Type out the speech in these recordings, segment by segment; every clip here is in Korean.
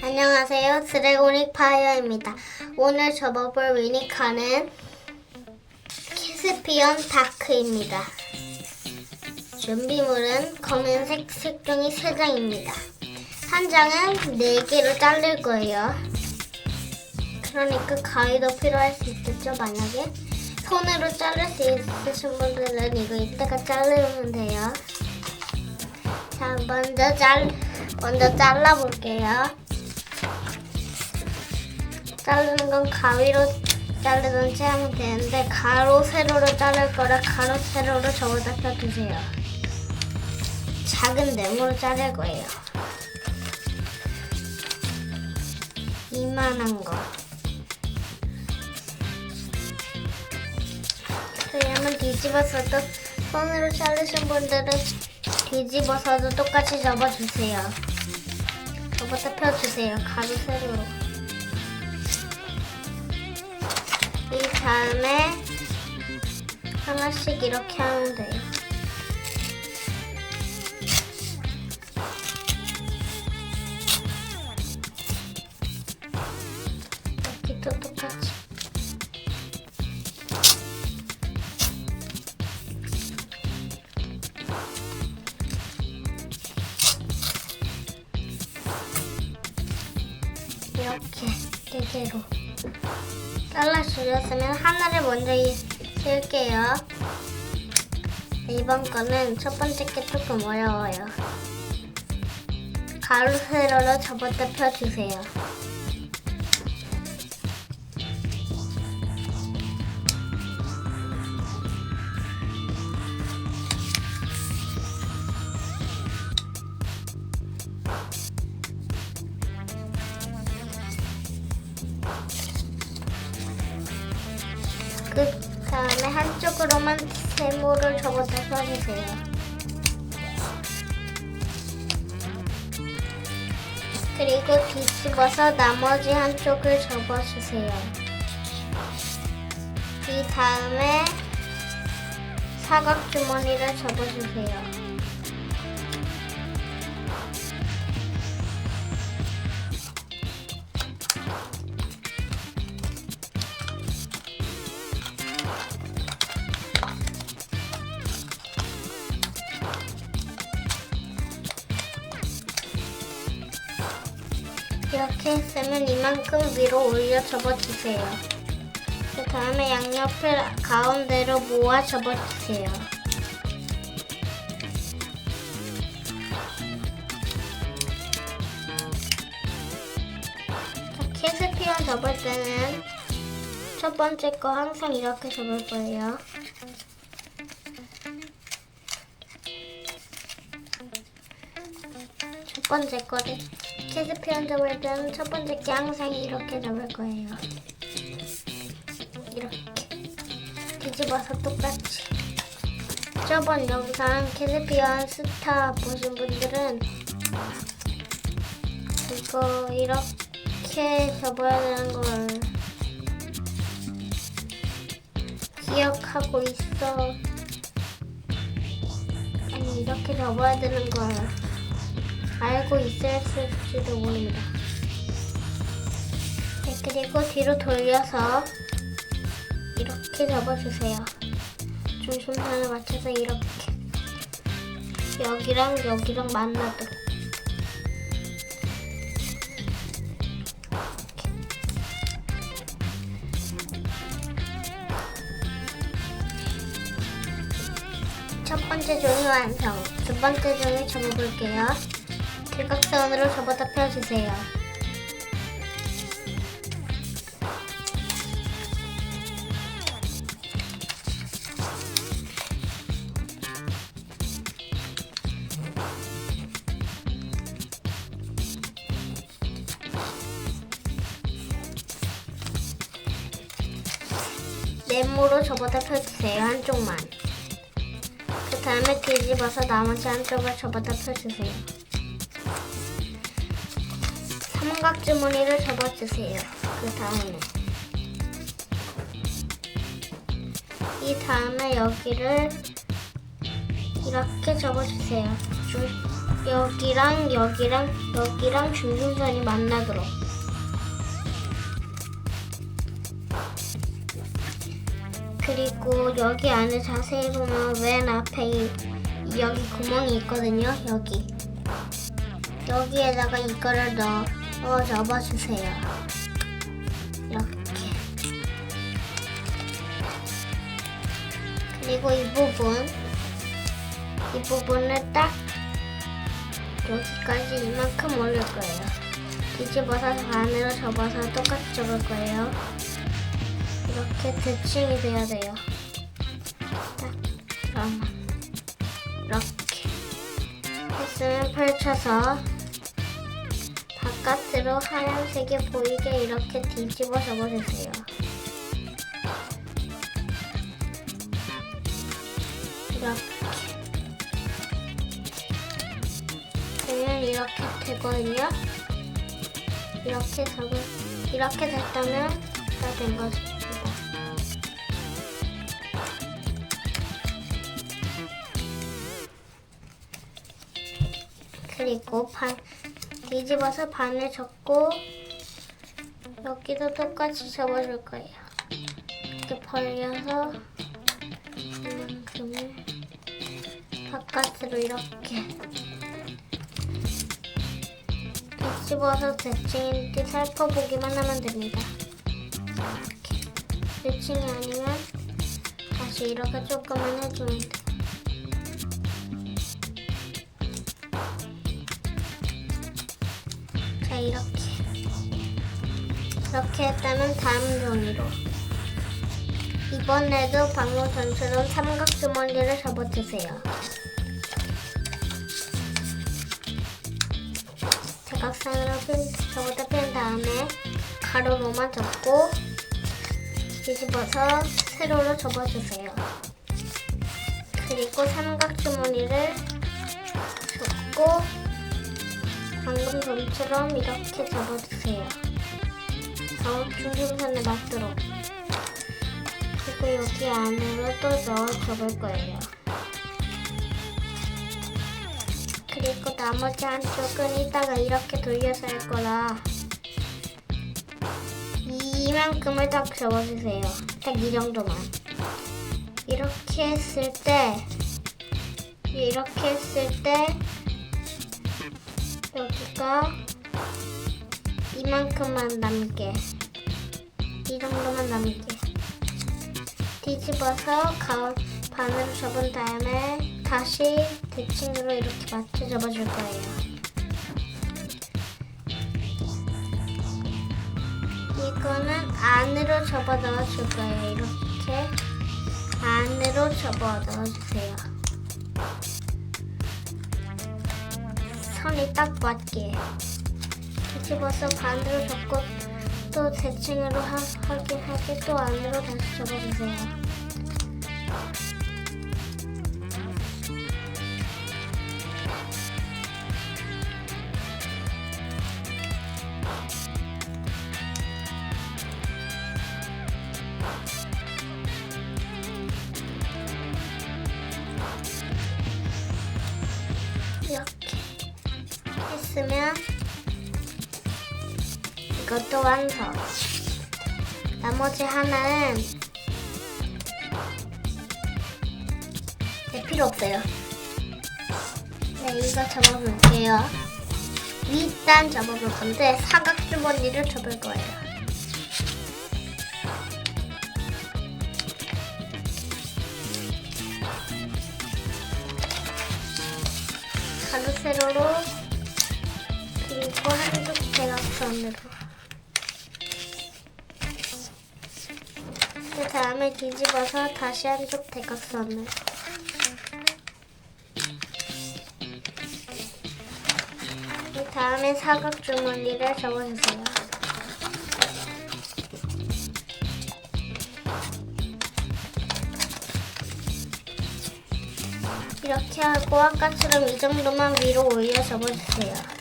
안녕하세요. 드래곤릭 파이어입니다. 오늘 접어볼 위니카는 캐스피언 다크입니다. 준비물은 검은색 색종이 3장입니다. 한 장은 4개로 자를 거예요. 그러니까 가위도 필요할 수 있겠죠, 만약에? 손으로 자를 수 있으신 분들은 이거 이따가 자르면 돼요. 자, 먼저 잘, 먼저 잘라볼게요. 자르는 건 가위로 자르든지 하면 되는데 가로 세로로 자를 거라 가로 세로로 저보다 펴주세요. 작은 네모로 자를 거예요. 이만한 거. 왜냐면 뒤집어서도 손으로 자르신 분들은 뒤집어서도 똑같이 접어주세요. 저보다 펴주세요. 가로 세로로. 이 다음에 하나씩 이렇게 하면 돼요. 똑같이. 이렇게 네 개로. 잘라주셨으면 하나를 먼저 이- 쓸게요. 이번 거는 첫 번째 게 조금 어려워요. 가로 세로로 접었다 펴주세요. 한쪽으로만 세모를 접어다 펴주세요. 그리고 뒤집어서 나머지 한쪽을 접어주세요. 이 다음에 사각 주머니를 접어주세요. 이만큼 위로 올려 접어주세요. 그 다음에 양옆을 가운데로 모아 접어주세요. 자, 캐스피언 접을 때는 첫 번째 거 항상 이렇게 접을 거예요. 첫 번째 거를 캐스피언 접을 때는 첫 번째 게 항상 이렇게 접을 거예요. 이렇게 뒤집어서 똑같이. 저번 영상 캐스피언 스타 보신 분들은 이거 이렇게 접어야 되는 걸 기억하고 있어. 아니 이렇게 접어야 되는 걸 알고 있었을지도 모릅니다. 네, 그리고 뒤로 돌려서 이렇게 접어주세요. 중심선을 맞춰서 이렇게 여기랑 여기랑 만나도록 첫 번째 종이 완성. 두 번째 종이 접어볼게요. 길각선으로 접어다 펴주세요. 네모로 접어다 펴주세요. 한쪽만. 그 다음에 뒤집어서 나머지 한쪽을 접어다 펴주세요. 삼각 주머니를 접어주세요. 그 다음에 이 다음에 여기를 이렇게 접어주세요. 중, 여기랑 여기랑 여기랑 중심선이 만나도록. 그리고 여기 안에 자세히 보면 왼 앞에 이, 이 여기 구멍이 있거든요. 여기. 여기에다가 이거를 넣어, 넣 어 접어주세요. 이렇게. 그리고 이 부분, 이 부분을 딱 여기까지 이만큼 올릴 거예요. 뒤집어서 반으로 접어서 똑같이 접을 거예요. 이렇게 대칭이 돼야 돼요. 딱, 그러면 이렇게 했으면 펼쳐서 바깥으로 하얀색이 보이게 이렇게 뒤집어 접어주세요. 이렇게 되면 이렇게 되거든요. 이렇게 접을 이렇게 됐다면 다된 것입니다. 그리고 반 뒤집어서 반을 접고 여기도 똑같이 접어줄 거예요. 이렇게 벌려서 이만큼을 바깥으로 이렇게 뒤집어서 대칭인지 살펴보기만 하면 됩니다. 이렇게 대칭이 아니면 다시 이렇게 조금만 해주면 돼요. 이렇게 했다면 다음 종이로 이번에도 방금 전처럼 삼각주머니를 접어주세요. 대각선으로 핀, 접어다 핀 다음에 가로로만 접고 뒤집어서 세로로 접어주세요. 그리고 삼각주머니를 접고 방금 전처럼 이렇게 접어주세요. 저 중심선에 맞도록. 그리고 여기 안으로 또 넣어 접을 거예요. 그리고 나머지 한쪽은 이따가 이렇게 돌려서 할 거라 이만큼을 딱 접어주세요. 딱 이 정도만. 이렇게 했을 때 이렇게 했을 때 여기가 이만큼만 남게 이 정도만 남게 뒤집어서 가운 반으로 접은 다음에 다시 대칭으로 이렇게 맞춰 접어줄 거예요. 이거는 안으로 접어 넣어줄 거예요. 이렇게 안으로 접어 넣어주세요. 선이 딱 맞게 뒤 집어서 반으로 접고 또 대칭으로 하, 하게 하게 또 안으로 다시 접어주세요. 이렇게 했으면 이것도 완성. 나머지 하나는 네, 필요 없어요. 네, 이거 접어볼게요. 윗단 접어볼 건데 사각주머니를 접을 거예요. 가로 세로로 그리고 한쪽 대각선으로 다음에 뒤집어서 다시 한쪽 대각선을 그 다음에 사각 주머니를 접어주세요. 이렇게 하고 아까처럼 이 정도만 위로 올려 접어주세요. 이 정도만 위로 올려 접어주세요.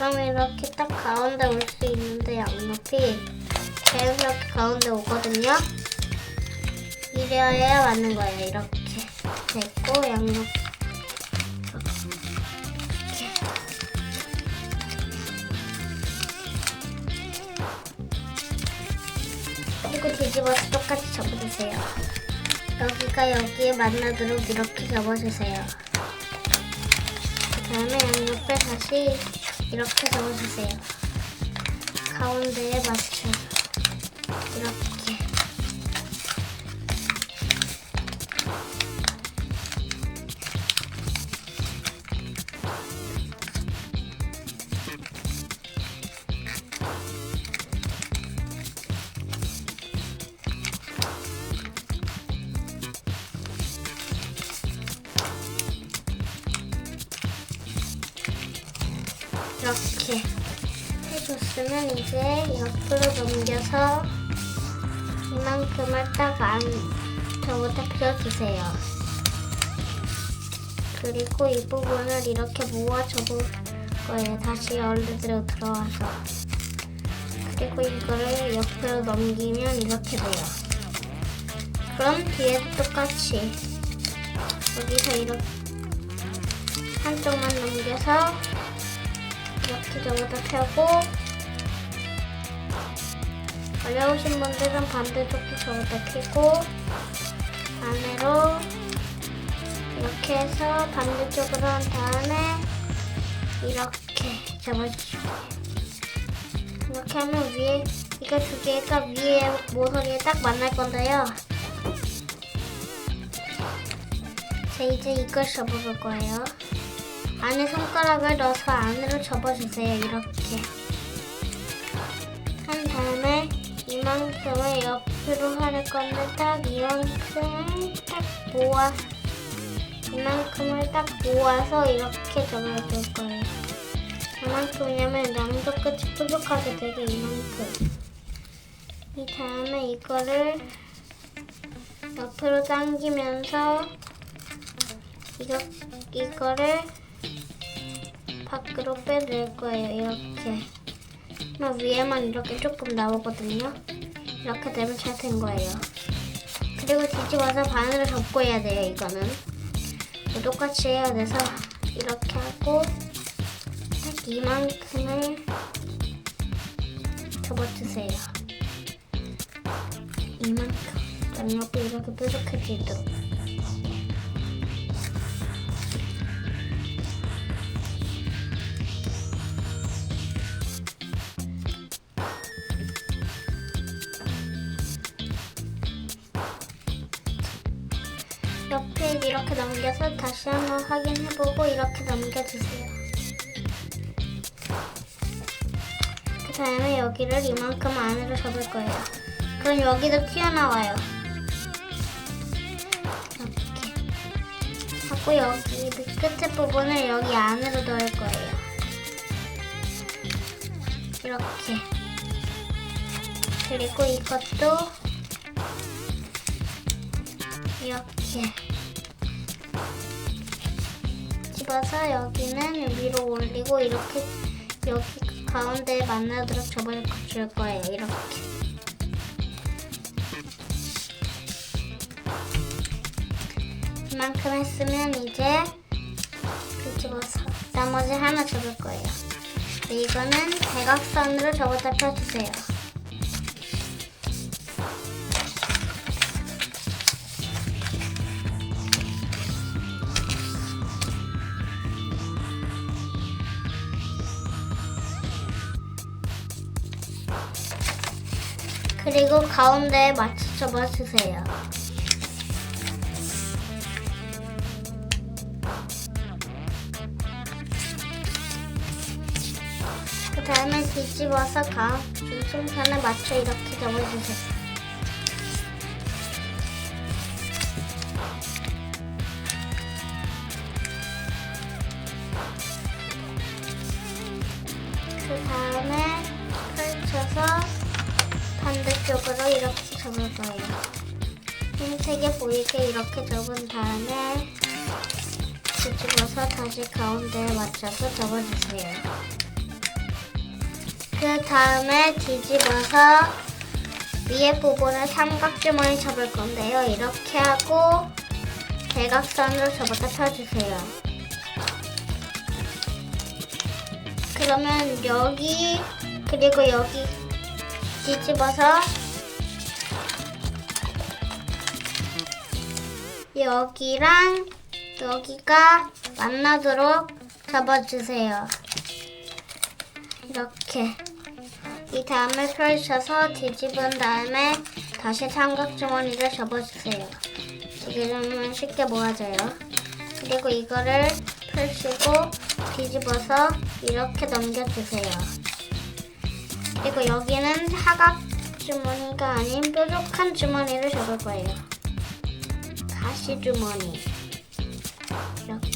그럼 이렇게 딱 가운데 올 수 있는데 양옆이 자연스럽게 가운데 오거든요. 이래야 맞는 거예요. 이렇게 됐고 양옆. 그리고 뒤집어서 똑같이 접어주세요. 여기가 여기에 만나도록 이렇게 접어주세요. 그 다음에 양옆에 다시 이렇게 접어주세요. 가운데에 맞춰 해줬으면 이제 옆으로 넘겨서 이만큼을 딱 안, 저부터 펴주세요. 그리고 이 부분을 이렇게 모아 접을 거예요. 다시 원래대로 들어와서. 그리고 이거를 옆으로 넘기면 이렇게 돼요. 그럼 뒤에도 똑같이 여기서 이렇게 한쪽만 넘겨서 이렇게 저기다 펴고 어려우신 분들은 반대쪽도 저기다 펴고 안으로 이렇게 해서 반대쪽으로 한 다음에 이렇게 접어주시고요. 이렇게 하면 위에 이거 두 개가 위에 모서리에 딱 만날 건데요. 자 이제 이걸 접어볼 거예요. 안에 손가락을 넣어서 안으로 접어주세요. 이렇게. 한 다음에 이만큼을 옆으로 할 건데 딱 이만큼을 딱 모아 이만큼을 딱 모아서 이렇게 접어줄 거예요. 이만큼이냐면 양쪽 끝이 뾰족하게 되게 이만큼. 이 다음에 이거를 옆으로 당기면서 이거 이거를 밖으로 빼낼 거예요. 이렇게. 그럼 위에만 이렇게 조금 나오거든요. 이렇게 되면 잘 된 거예요. 그리고 뒤집어서 반으로 접고 해야 돼요. 이거는 똑같이 해야 돼서 이렇게 하고 딱 이만큼을 접어주세요. 이만큼 양옆이 이렇게 뾰족해지도록. 확인해보고 이렇게 넘겨주세요. 그 다음에 여기를 이만큼 안으로 접을 거예요. 그럼 여기도 튀어나와요. 이렇게 하고 여기 밑끝에 부분을 여기 안으로 넣을 거예요. 이렇게 그리고 이것도 이렇게 집어서 여기는 위로 올리고 이렇게 여기 가운데 만나도록 접어 줄 거예요. 이렇게. 이만큼 했으면 이제 뒤집어서 나머지 하나 접을 거예요. 이거는 대각선으로 접어다 펴주세요. 그리고 가운데에 맞춰 접어주세요. 그 다음에 뒤집어서 가 중심선에 맞춰 이렇게 접어주세요. 흰색에 보이게 이렇게 접은 다음에 뒤집어서 다시 가운데에 맞춰서 접어주세요. 그 다음에 뒤집어서 위에 부분을 삼각주머니 접을 건데요. 이렇게 하고 대각선으로 접어서 펴주세요. 그러면 여기 그리고 여기 뒤집어서 여기랑 여기가 만나도록 접어주세요. 이렇게. 이 다음에 펼쳐서 뒤집은 다음에 다시 삼각주머니를 접어주세요. 이러면 쉽게 모아져요. 그리고 이거를 펼치고 뒤집어서 이렇게 넘겨주세요. 그리고 여기는 사각 주머니가 아닌 뾰족한 주머니를 접을 거예요. 가시 주머니. 이렇게.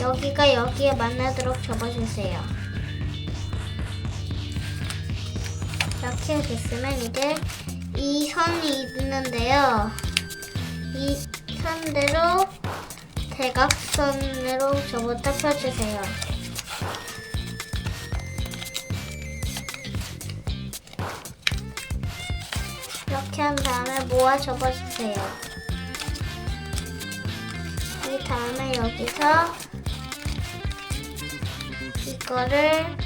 여기가 여기에 만나도록 접어주세요. 이렇게 됐으면 이제 이 선이 있는데요. 이 선대로 대각선으로 접었다 펴주세요. 이렇게 한 다음에 모아 접어주세요. 이 다음에 여기서 이거를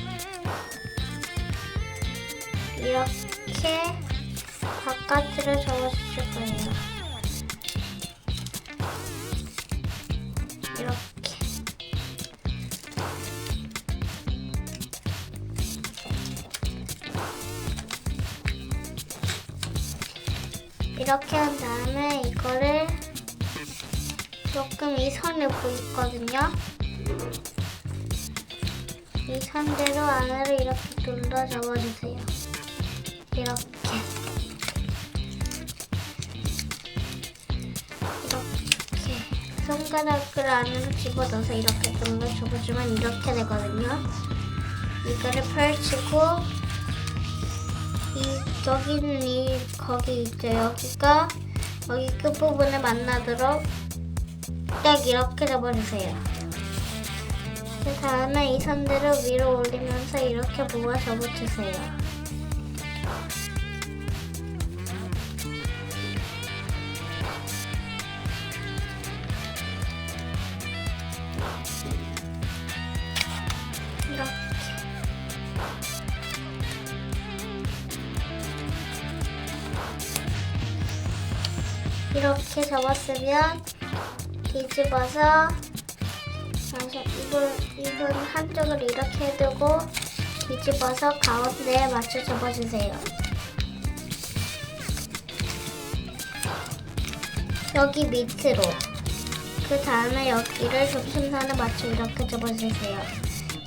이렇게 바깥으로 접어주실 거예요. 이 선을 보이거든요. 이 선대로 안으로 이렇게 눌러 접어주세요. 이렇게. 이렇게. 손가락을 안으로 집어넣어서 이렇게 눌러 접어주면 이렇게 되거든요. 이거를 펼치고 이 여기는 이 거기 있죠. 여기가 여기 끝부분을 만나도록 딱 이렇게 접어주세요. 그 다음에 이 선대로 위로 올리면서 이렇게 모아 접어주세요. 이렇게. 이렇게 접었으면 뒤집어서 이걸 이건 한쪽을 이렇게 해두고 뒤집어서 가운데에 맞춰 접어주세요. 여기 밑으로 그 다음에 여기를 중심선에 맞춰 이렇게 접어주세요.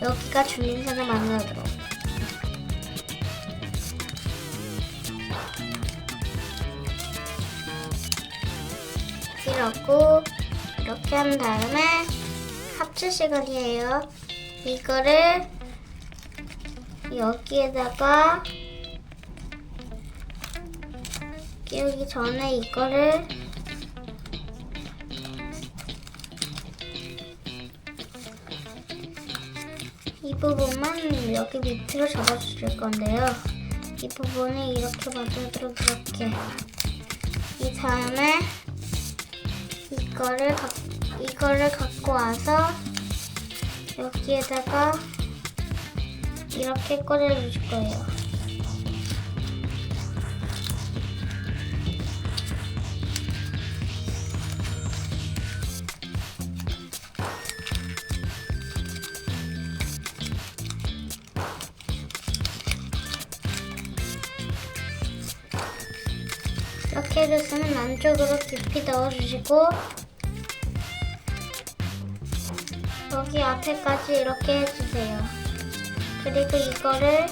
여기가 중심선을 만나도록 이러고 이렇게 한 다음에 합체 시간이에요. 이거를 여기에다가 끼우기 전에 이거를 이 부분만 여기 밑으로 접어줄 건데요. 이 부분이 이렇게 맞도록 이렇게. 이 다음에 이거를 가, 이거를 갖고 와서 여기에다가 이렇게 꽂아줄 거예요. 이렇게 해줬으면 안쪽으로 깊이 넣어주시고 여기 앞에까지 이렇게 해주세요. 그리고 이거를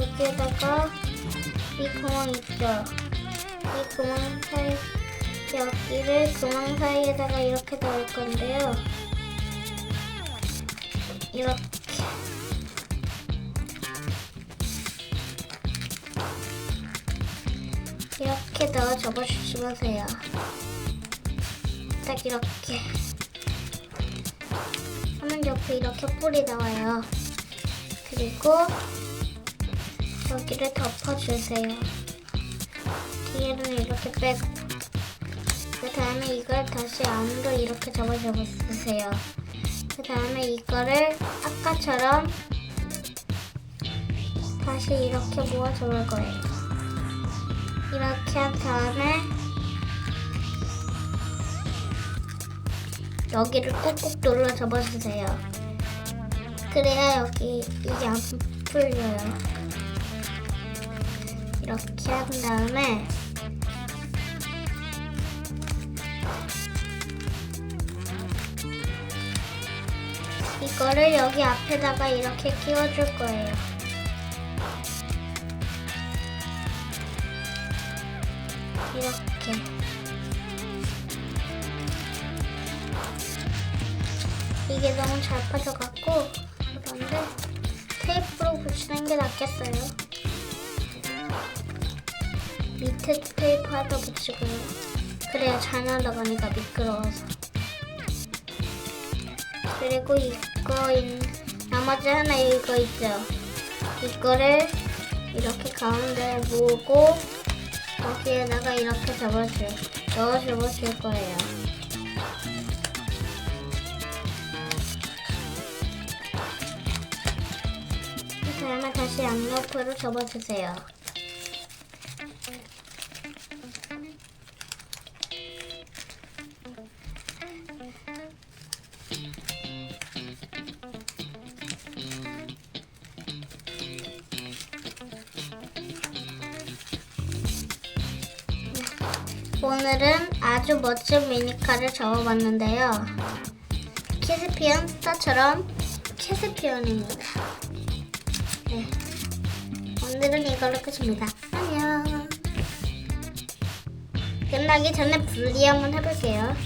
여기에다가 이 구멍 있죠? 이 구멍 사이 여기를 구멍 사이에다가 이렇게 넣을 건데요. 이렇게 이렇게 넣어 접어주시면 돼요. 딱 이렇게. 옆에 이렇게 뿔이 나와요. 그리고 여기를 덮어주세요. 뒤에는 이렇게 빼고 그 다음에 이걸 다시 안으로 이렇게 접어 접어주세요. 그 다음에 이거를 아까처럼 다시 이렇게 모아 접을 거예요. 이렇게 한 다음에 여기를 꾹꾹 눌러 접어주세요. 그래야 여기 이게 안 풀려요. 이렇게 한 다음에 이거를 여기 앞에다가 이렇게 끼워줄 거예요. 이게 너무 잘 빠져갖고 그런데 테이프로 붙이는 게 낫겠어요. 밑에 테이프 하나 붙이고요. 그래야 잘 날아가니까 미끄러워서. 그리고 이거 있- 나머지 하나 이거 있죠. 이거를 이렇게 가운데 모으고 여기에다가 이렇게 접어줄 넣어 접어줄 거예요. 그 다음에 다시 양옆으로 접어주세요. 오늘은 아주 멋진 미니카를 접어봤는데요. 캐스피언 스타처럼 캐스피언입니다. 네. 오늘은 이걸로 끝입니다. 안녕. 끝나기 전에 분리 한번 해볼게요.